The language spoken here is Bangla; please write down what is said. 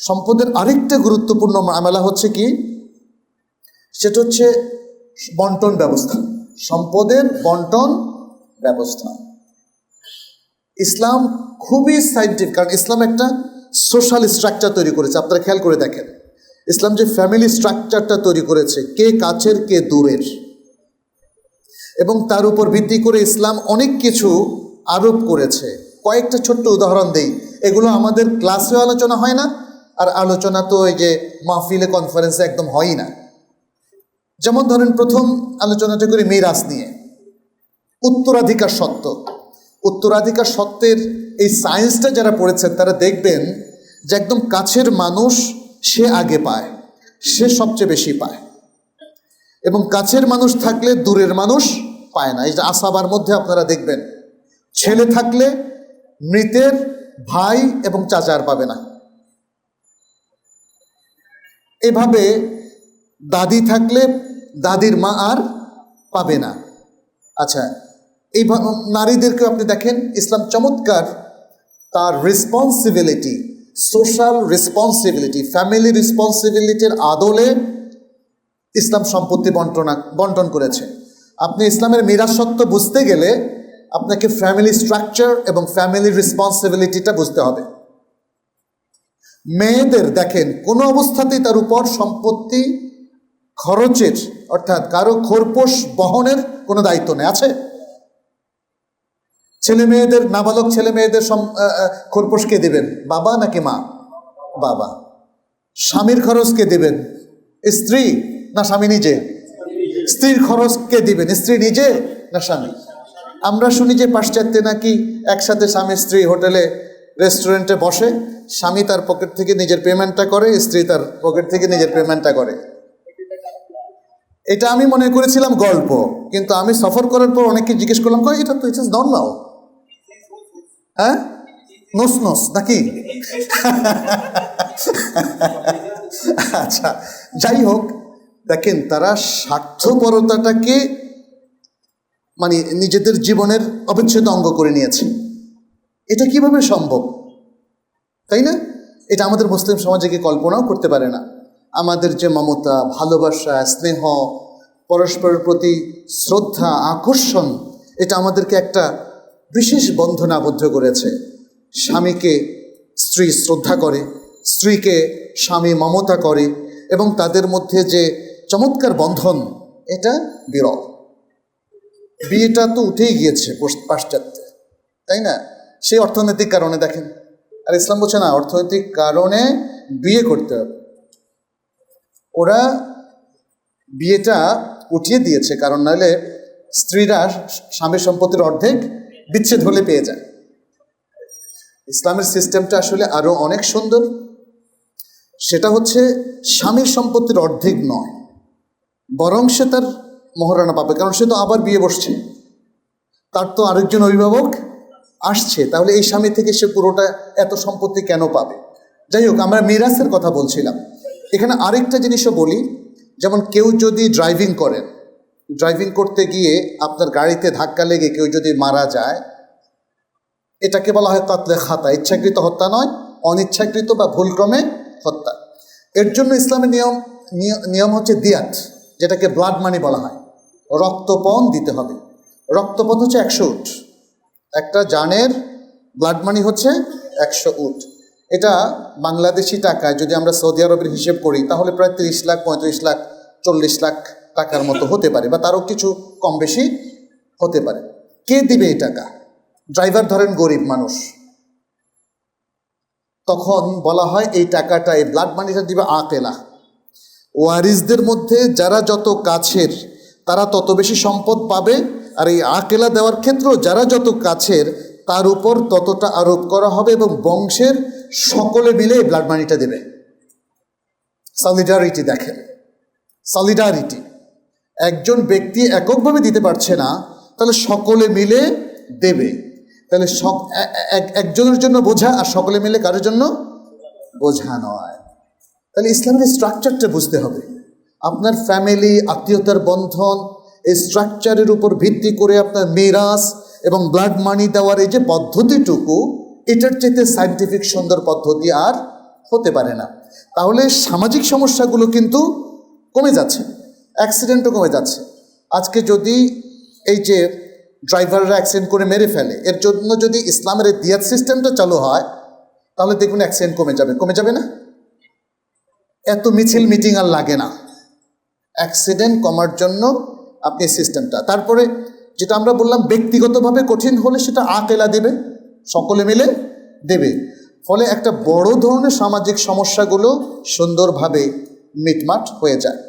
সম্পদের আরেকটা গুরুত্বপূর্ণ মামলা হচ্ছে কি? সেটা হচ্ছে বন্টন ব্যবস্থা। সম্পদের বন্টন ব্যবস্থা। ইসলাম খুবই সাইন্টিফিক কারণ ইসলাম একটা সোশ্যাল স্ট্রাকচার তৈরি করেছে। আপনারা খেয়াল করে দেখেন। ইসলাম যে ফ্যামিলি স্ট্রাকচারটা তৈরি করেছে, কে কাছের, কে দূরের। এবং তার উপর ভিত্তি করে ইসলাম অনেক কিছু আরোপ করেছে। কয়েকটা ছোট্ট উদাহরণ দেই। এগুলো আমাদের ক্লাসেও আলোচনা হয় না আর আলোচনা তো এই যে মাহফিলে কনফারেন্সে একদম হয়ই না। যেমন ধরেন প্রথম আলোচনাটা করি মিরাজ নিয়ে। উত্তরাধিকার সত্ত্ব। উত্তরাধিকার সত্ত্বের এই সায়েন্সটা যারা পড়েছেন তারা দেখবেন যে একদম কাছের মানুষ সে আগে পায়, সে সবচেয়ে বেশি পায়। এবং কাছের মানুষ থাকলে দূরের মানুষ পায় না। এই যে আসাবার মধ্যে আপনারা দেখবেন, ছেলে থাকলে মৃতের ভাই এবং চাচার পাবে না। এভাবে দাদি থাকলে দাদির মা আর পাবে না। আচ্ছা এই নারীদেরকেও আপনি দেখেন, ইসলাম চমৎকার তার রেসপন্সিবিলিটি সোশ্যাল রেসপন্সিবিলিটি ফ্যামিলি রেসপন্সিবিলিটির আদলে ইসলাম সম্পত্তি বন্টনা, বন্টন করেছে। আপনি ইসলামের মিরাসত্ব বুঝতে গেলে আপনাকে ফ্যামিলি স্ট্রাকচার এবং ফ্যামিলি রেসপন্সিবিলিটিটা বুঝতে হবে। মেয়েদের দেখেন কোনো অবস্থাতেই তার উপর সম্পত্তি খরচের অর্থাৎ কারও খোরপোশ বহনের কোনো দায়িত্ব নেই। আছে? ছেলে মেয়েদের নাবালক ছেলে মেয়েদের আহ, কে দেবেন? বাবা নাকি মা? বাবা। স্বামীর খরচ কে দেবেন? স্ত্রী না স্বামী নিজে? স্ত্রীর খরচ কে দিবেন? স্ত্রী নিজে না স্বামী? আমরা শুনি যে পাশ্চাত্যে নাকি একসাথে স্বামী স্ত্রী হোটেলে রেস্টুরেন্টে বসে স্বামী তার পকেট থেকে নিজের পেমেন্টটা করে, স্ত্রী তার পকেট থেকে নিজের পেমেন্টটা করে। এটা আমি মনে করেছিলাম গল্প, কিন্তু আমি সফর করার পর অনেককে জিজ্ঞেস করলাম, কয়, এটা তো ইট ইস নর্মাল হ্যাঁ? নোস নোস, নাকি? আচ্ছা যাই হোক, দেখেন তারা স্বার্থপরতাটাকে মানে নিজেদের জীবনের অবিচ্ছেদ্য অঙ্গ করে নিয়েছে। এটা কীভাবে সম্ভব? তাই না? এটা আমাদের মুসলিম সমাজে কি কল্পনাও করতে পারে না। আমাদের যে মমতা, ভালোবাসা, স্নেহ, পরস্পরের প্রতি শ্রদ্ধা, আকর্ষণ, এটা আমাদেরকে একটা বিশেষ বন্ধন আবদ্ধ করেছে। স্বামীকে স্ত্রী শ্রদ্ধা করে, স্ত্রীকে স্বামী মমতা করে এবং তাদের মধ্যে যে চমৎকার বন্ধন, এটা বিরল। বিয়েটা তো উঠেই গিয়েছে পাশ্চাত্যে, তাই না? সেই অর্থনৈতিক কারণে দেখেন। আর ইসলাম বলছে না, অর্থনৈতিক কারণে বিয়ে করতে হবে। ওরা বিয়েটা উঠিয়ে দিয়েছে, কারণ নাহলে স্ত্রীরা স্বামীর সম্পত্তির অর্ধেক বিচ্ছেদ হলে পেয়ে যায়। ইসলামের সিস্টেমটা আসলে আরও অনেক সুন্দর। সেটা হচ্ছে স্বামীর সম্পত্তির অর্ধেক নয়, বরং সে তার মহারানা পাবে, কারণ সে তো আবার বিয়ে বসছে। তার তো আরেকজন অভিভাবক আসছে, তাহলে এই স্বামী থেকে সে পুরোটা এত সম্পত্তি কেন পাবে? যাই হোক, আমরা মিরাসের কথা বলছিলাম। এখানে আরেকটা জিনিসও বলি, যেমন কেউ যদি ড্রাইভিং করেন ড্রাইভিং করতে গিয়ে আপনার গাড়িতে ধাক্কা লেগে কেউ যদি মারা যায়, এটাকে বলা হয় কাতলে খাতা, ইচ্ছাকৃত হত্যা নয়, অনিচ্ছাকৃত বা ভুলক্রমে হত্যা। এর জন্য ইসলামের নিয়ম, নিয়- নিয়ম হচ্ছে দিয়াত, যেটাকে ব্লাড মানি বলা হয়। রক্তপণ দিতে হবে। রক্তপণ হচ্ছে একশো উট একটা জানের ব্লাড মানি হচ্ছে একশো উট। এটা বাংলাদেশি টাকায় যদি আমরা সৌদি আরবের হিসেব করি, তাহলে প্রায় তিরিশ লাখ, পঁয়ত্রিশ লাখ, চল্লিশ লাখ টাকার মতো হতে পারে বা তারও কিছু কম বেশি হতে পারে। কে দিবে এই টাকা? ড্রাইভার ধরেন গরিব মানুষ। তখন বলা হয় এই টাকাটা, এই ব্লাড মানিটা দিবে আকেলা। ওয়ারিসদের মধ্যে যারা যত কাছের, তারা তত বেশি সম্পদ পাবে আর এই আকেলা দেওয়ার ক্ষেত্রেও যারা যত কাছের, তার উপর ততটা আরোপ করা হবে এবং বংশের সকলে মিলে এই ব্লাড মানিটা দেবে। সলিডারিটি দেখেন। সলিডারিটি একজন ব্যক্তি এককভাবে দিতে পারছে না, তাহলে সকলে মিলে দেবে। তাহলে একজনের জন্য বোঝা আর সকলে মিলে কারোর জন্য বোঝা নয়। তাহলে ইসলামের স্ট্রাকচারটা বুঝতে হবে। আপনার ফ্যামিলি আত্মীয়তার বন্ধন এই স্ট্রাকচারের উপর ভিত্তি করে আপনার মিরাস এবং ব্লাড মানি দেওয়ার এই যে পদ্ধতিটুকু, এটার চাইতে সাইন্টিফিক সুন্দর পদ্ধতি আর হতে পারে না। তাহলে সামাজিক সমস্যাগুলো কিন্তু কমে যাচ্ছে অ্যাক্সিডেন্টও কমে যাচ্ছে। আজকে যদি এই যে ড্রাইভাররা অ্যাক্সিডেন্ট করে মেরে ফেলে, এর জন্য যদি ইসলামের দিয়াত সিস্টেমটা চালু হয়, তাহলে দেখুন অ্যাক্সিডেন্ট কমে যাবে কমে যাবে না? এত মিছিল মিটিং আর লাগে না। অ্যাক্সিডেন্ট কমার জন্য আপনি সিস্টেমটা তারপরে যেটা আমরা বললাম, ব্যক্তিগতভাবে কঠিন হলে সেটা আকেলা দেবে, সকলে মিলে দেবে। ফলে একটা বড় ধরনের সামাজিক সমস্যাগুলো সুন্দরভাবে মিটমাট হয়ে যায়।